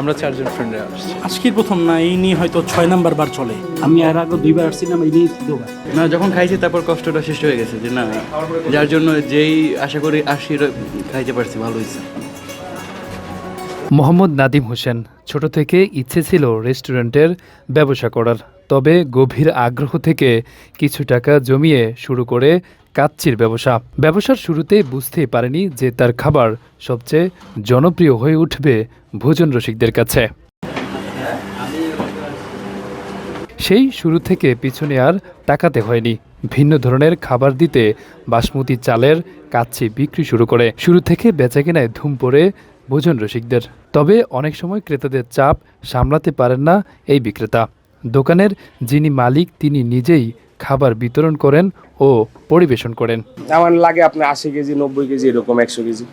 আমরা চারজন ফ্রেন্ডরা আসছি। আজকের প্রথম না এই নিয়ে হয়তো ছয় নাম্বার বার চলে। আমি আর আগে দুইবার আসছিলাম এই নিয়ে না যখন খাইছি তারপর কষ্টটা শেষ হয়ে গেছে যে না যার জন্য যেই আশা করি আসি খাইতে পারছি ভালো হয়েছে। মোহাম্মদ নাদিম হোসেন। ছোট থেকে ইচ্ছে ছিল রেস্টুরেন্টের ব্যবসা করার। তবে গভীর আগ্রহ থেকে কিছু টাকা জমিয়ে শুরু করে কাচ্চির ব্যবসা। ব্যবসার শুরুতে বুঝতেই পারেনি যে তার খাবার সবচেয়ে জনপ্রিয় হয়ে উঠবে ভোজন রসিকদের কাছে। সেই শুরু থেকে পিছনে আর তাকাতে হয়নি। ভিন্ন ধরনের খাবার দিতে বাসমতি চালের কাচ্চি বিক্রি শুরু করে। শুরু থেকে বেচাকেনায় ধুম পড়ে ভোজন রসিকদের। তবে অনেক সময় ক্রেতাদের চাপ সামলাতে পারেন না এই বিক্রেতা। দোকানের যিনি মালিক, তিনি নিজেই খাবার বিতরণ করেন ও পরিবেশন করেন। আমার লাগে আপনি আশি কেজি, নব্বই কেজি, এরকম একশো কেজি।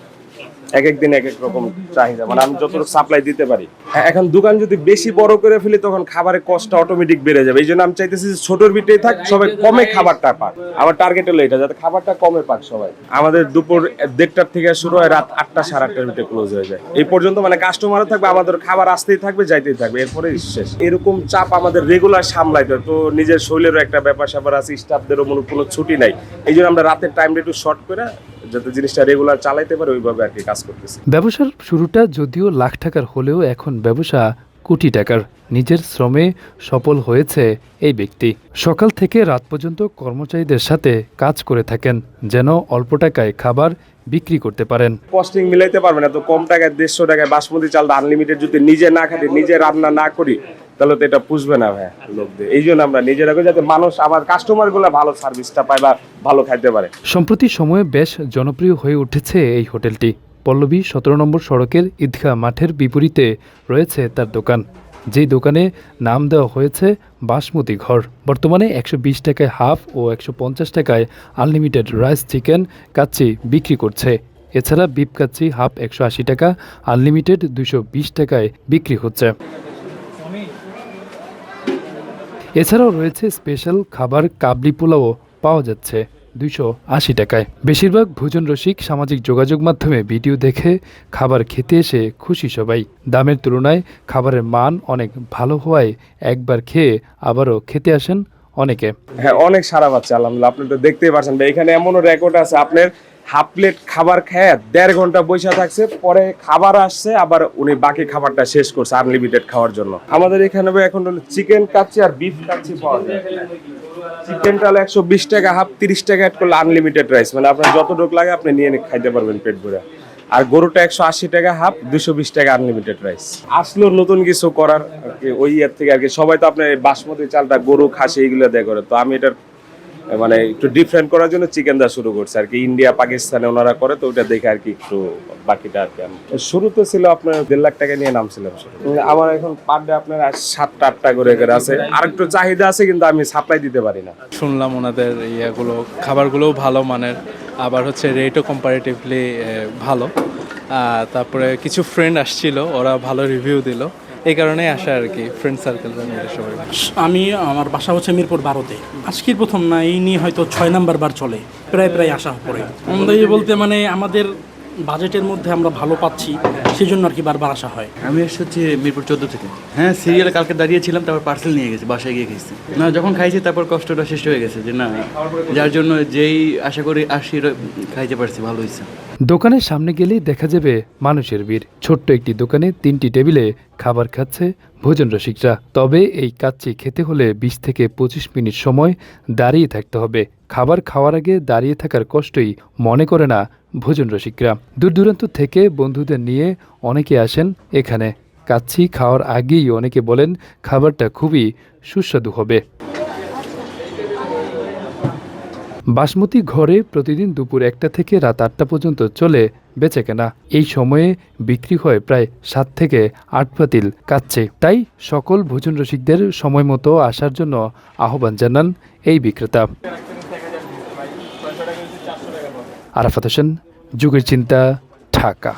এক এক দিন এক এক রকম চাহিদা। মানে আমি যতটুকু সাপ্লাই দিতে পারি এখন দোকান যদি বেশি বড় করে ফেলি, তখন খাবারের কষ্ট অটোমেটিক বেড়ে যাবে। এই জন্য আমি চাইতেছি ছোটোর ভিতরেই থাক, সবাই কমে খাবারটা পাক। আমার টার্গেট হলো এটা, যাতে খাবারটা কমে পাক সবাই। আমাদের দুপুর দেড়টার থেকে শুরু হয়, রাত আটটা সাড়ে আটটার ভিতরে ক্লোজ হয়ে যায়। এই পর্যন্ত মানে কাস্টমারও থাকবে, আমাদের খাবার আসতেই থাকবে, যাইতেই থাকবে। এরপরে শেষ। এরকম চাপ আমাদের রেগুলার সামলাইতে হয়। তো নিজের শরীরেরও একটা ব্যাপার স্যাপার আছে স্টাফদেরও মনে কোনো ছুটি নাই। এই জন্য আমরা রাতের টাইমটা একটু শর্ট করে, যাতে জিনিসটা রেগুলার চালাইতে পারে, ওইভাবে আর কি কাজ করতেছি। ব্যবসার শুরুটা যদিও লাখ টাকার হলেও এখন ব্যবসা কোটি টাকার। নিজের শ্রমে সফল হয়েছে এই ব্যক্তি। সকাল থেকে রাত পর্যন্ত কর্মচারীদের সাথে কাজ করে থাকেন যেন অল্প টাকায় খাবার বিক্রি করতে পারেন। কস্টিং মিলাইতে পারবে না তো কম টাকায় দেড়শো টাকায় বাসমতি চালটা আনলিমিটেড যদি নিজে না খাটি নিজে রান্না না করি তাহলে তো এটা পুষবে না ভাই লোকদের। এই জন্য আমরা নিজেরা যাতে মানুষ আমার কাস্টমারগুলো ভালো সার্ভিসটা পায় বা ভালো খাইতে পারে। সম্প্রতি সময়ে বেশ জনপ্রিয় হয়ে উঠেছে এই হোটেলটি। পল্লবী সতেরো নম্বর সড়কের ঈদগাহ মাঠের বিপরীতে রয়েছে তার দোকান। যেই দোকানে নাম দেওয়া হয়েছে বাসমতি ঘর। বর্তমানে একশো বিশ টাকায় হাফ ও একশো পঞ্চাশ টাকায় আনলিমিটেড রাইস চিকেন কাচ্চি বিক্রি করছে। এছাড়া বিপ কাচ্চি হাফ একশো আশি টাকা, আনলিমিটেড দুশো বিশ টাকায় বিক্রি হচ্ছে। এছাড়াও রয়েছে স্পেশাল খাবার কাবলি পোলাও পাওয়া যাচ্ছে। দুইশো আশি টাকায়। বেশিরভাগ ভোজন রসিক সামাজিক যোগাযোগ মাধ্যমে ভিডিও দেখে খাবার খেতে এসে খুশি সবাই। দামের তুলনায় খাবারের মান অনেক ভালো হওয়ায় একবার খেয়ে আবারও খেতে আসেন অনেকে। হ্যাঁ অনেক সারা পাচ্ছে আলহামদুলিল্লাহ, আপনি তো দেখতেই পারছেন এখানে এমনও রেকর্ড আছে, আপনার হাফ প্লেট খাবার খেয়ে দেড় ঘণ্টা বসে থাকছে, পরে খাবার আসছে, আবার উনি বাকি খাবারটা শেষ করছে আনলিমিটেড খাওয়ার জন্য। আমাদের এখানে এখন চিকেন কাচ্চি আর বিফ কাচ্চি পাওয়া যায়। চিকেনটা হলো একশো বিশ টাকা হাফ তিরিশ টাকা অ্যাড করলে আনলিমিটেড রাইস মানে আপনার যতটুকু লাগে আপনি নিয়ে খাইতে পারবেন পেট ভরে। আর গরুটা একশো আশি টাকা হাফ দুশো বিশ টাকা আনলিমিটেড রাইস আসলো নতুন কিছু করার ওই ইয়ার থেকে আর কি। সবাই তো আপনার বাসমতি চালটা গরু খাসি এইগুলো দেয় করে। তো আমি এটার মানে একটু ডিফারেন্ট করার জন্য চিকেন দা শুরু করছে। আর কি ইন্ডিয়া পাকিস্তানে ওনারা করে তো ওটা দেখে আর কি একটু বাকিটা আর কি আমি শুরুতে ছিল আপনার দেড় লাখ টাকা নিয়ে নামছিলাম আমার এখন পার ডে আপনার সাতটা আটটা করে করে আছে। আর একটু চাহিদা আছে কিন্তু আমি সাপ্লাই দিতে পারি না। শুনলাম ওনাদের ইয়েগুলো খাবারগুলোও ভালো মানের আবার হচ্ছে রেটও কম্পারেটিভলি ভালো। তারপরে কিছু ফ্রেন্ড আসছিল ওরা ভালো রিভিউ দিল। এই কারণে আসা আর কি ফ্রেন্ড সার্কেল সবাই। আমি আমার বাসা হচ্ছে মিরপুর বারোতে। আজকের প্রথম না এই নিয়ে হয়তো ছয় নাম্বার বার চলে। প্রায় প্রায় আসা পড়ে আমাদের বলতে মানে আমাদের বাজেটের মধ্যে আমরা ভালো পাচ্ছি সেই জন্য আর কি বারবার আসা হয়। আমি আসছি হচ্ছে মিরপুর চোদ্দ থেকে। হ্যাঁ সিরিয়ালে কালকে দাঁড়িয়েছিলাম তারপর পার্সেল নিয়ে গেছি বাসায় গিয়ে খেয়েছি না যখন খাইছি তারপর কষ্টটা শেষ হয়ে গেছে যে না যার জন্য যেই আশা করি আসি খাইতে পারছি ভালো হয়েছে দোকানের সামনে গেলেই দেখা যাবে মানুষের ভিড়। ছোট্ট একটি দোকানে তিনটি টেবিলে খাবার খাচ্ছে ভোজন রসিকরা। তবে এই কাচ্চি খেতে হলে বিশ থেকে পঁচিশ মিনিট সময় দাঁড়িয়ে থাকতে হবে। খাবার খাওয়ার আগে দাঁড়িয়ে থাকার কষ্টই মনে করে না ভোজন রসিকরা। দূর দূরান্ত থেকে বন্ধুদের নিয়ে অনেকে আসেন এখানে। কাচ্ছি খাওয়ার আগেই অনেকে বলেন, খাবারটা খুবই সুস্বাদু হবে। বাসমতি ঘরে প্রতিদিন দুপুর একটা থেকে রাত আটটা পর্যন্ত চলে বেচে কেনা। এই সময়ে বিক্রি হয় প্রায় সাত থেকে আট পাতিল কাচ্ছে। তাই সকল ভোজন রসিকদের সময় মতো আসার জন্য আহ্বান জানান এই বিক্রেতা। আরাফাত হোসেন, যুগের চিন্তা, ঢাকা।